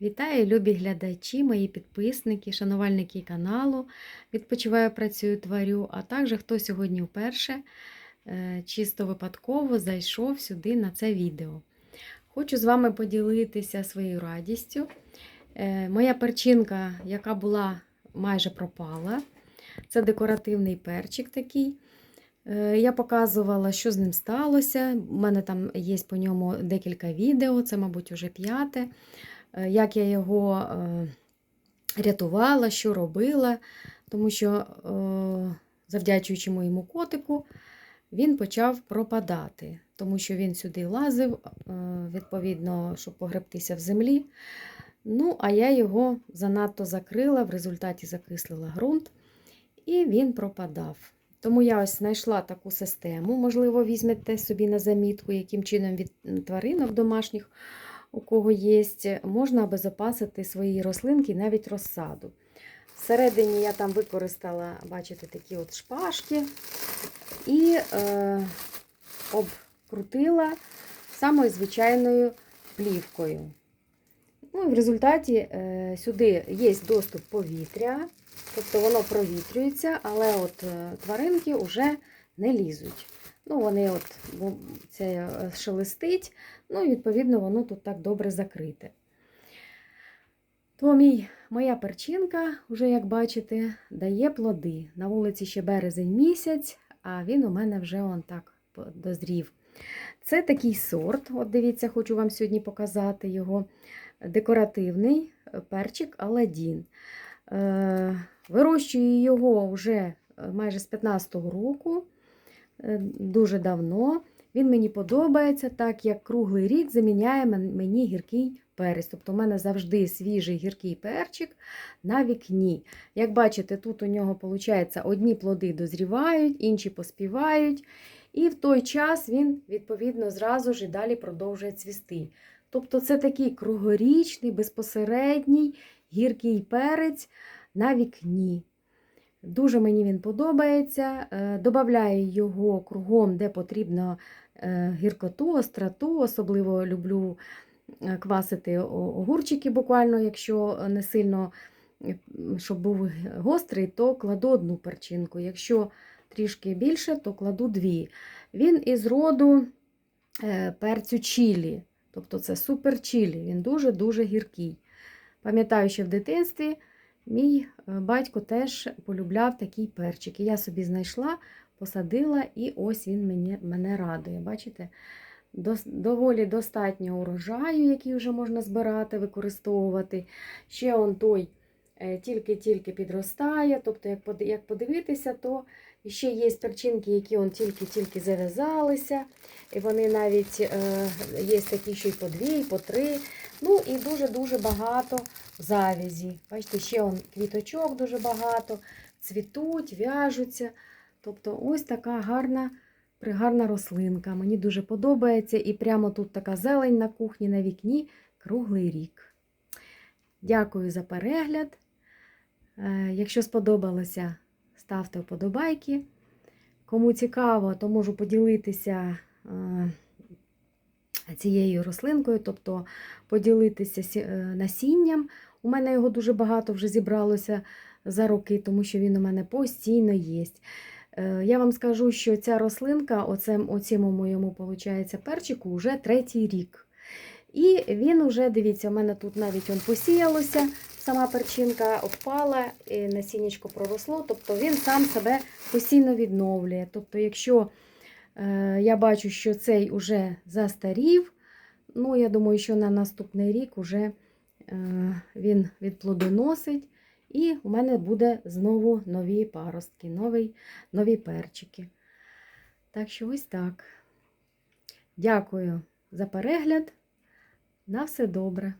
Вітаю, любі глядачі, мої підписники, шанувальники каналу. Відпочиваю, працюю, творю, а також хто сьогодні вперше е, чисто випадково зайшов сюди на це відео. Хочу з вами поділитися своєю радістю. Е, Моя перчинка, яка була майже пропала, це декоративний перчик такий. Е, Я показувала, що з ним сталося. У мене там є по ньому декілька відео, це, мабуть, уже п'яте. Е, Як я його е, рятувала, що робила, тому що, е, завдячуючи моєму котику, він почав пропадати, тому що він сюди лазив, відповідно, щоб погребтися в землі. Ну, а я його занадто закрила, в результаті закислила ґрунт, і він пропадав. Тому я ось знайшла таку систему. Можливо, візьмете собі на замітку, яким чином від тваринок домашніх, у кого є, можна обезопасити свої рослинки, навіть розсаду. Всередині я там використала, бачите, такі от шпажки і е, обкрутила самою звичайною плівкою. Ну, і в результаті е, сюди є доступ повітря, тобто воно провітрюється, але от е, тваринки вже не лізуть. Ну, вони от це е, шелестить, ну і відповідно воно тут так добре закрите. То мій, моя перчинка, вже, як бачите, дає плоди. На вулиці ще березень місяць, а він у мене вже он так дозрів. Це такий сорт, от дивіться, хочу вам сьогодні показати його декоративний перчик Аладдін. Е, Вирощую його вже майже з 15-го року, е, дуже давно. Він мені подобається, так як круглий рік заміняє мені гіркий перець. Тобто, у мене завжди свіжий гіркий перчик на вікні. Як бачите, тут у нього виходить, одні плоди дозрівають, інші поспівають. І в той час він, відповідно, зразу ж і далі продовжує цвісти. Тобто, це такий кругорічний, безпосередній гіркий перець на вікні. Дуже мені він подобається. Добавляю його кругом, де потрібно гіркоту, остроту. Особливо люблю квасити огурчики, буквально, якщо не сильно, щоб був гострий, то кладу одну перчинку. Якщо трішки більше, то кладу дві. Він із роду перцю чілі. Тобто це супер чілі, він дуже-дуже гіркий. Пам'ятаю, що в дитинстві мій батько теж полюбляв такий перчик. Я собі знайшла, посадила, і ось він мене, мене радує. Бачите? Доволі достатньо урожаю, який вже можна збирати, використовувати. Ще он той тільки-тільки підростає. Тобто, як подивитися, то ще є перчинки, які он тільки-тільки зав'язалися. І вони навіть є такі, що й по дві, і по три. Ну і дуже-дуже багато завязі. Бачите, ще он квіточок дуже багато, цвітуть, в'яжуться. Тобто ось така гарна, пригарна рослинка. Мені дуже подобається. І прямо тут така зелень на кухні, на вікні круглий рік. Дякую за перегляд. Якщо сподобалося, ставте вподобайки. Кому цікаво, то можу поділитися цією рослинкою, тобто поділитися насінням. У мене його дуже багато вже зібралося за роки, тому що він у мене постійно є. Я вам скажу, що ця рослинка, оцем, оцьому моєму виходить, перчику, вже третій рік. І він уже, дивіться, у мене тут навіть он посіялося, сама перчинка впала, насіннячко проросло, тобто він сам себе постійно відновлює. Тобто, якщо е, я бачу, що цей уже застарів, ну, я думаю, що на наступний рік уже е, він відплодоносить. І у мене буде знову нові паростки, нові, нові перчики. Так що ось так. Дякую за перегляд. На все добре.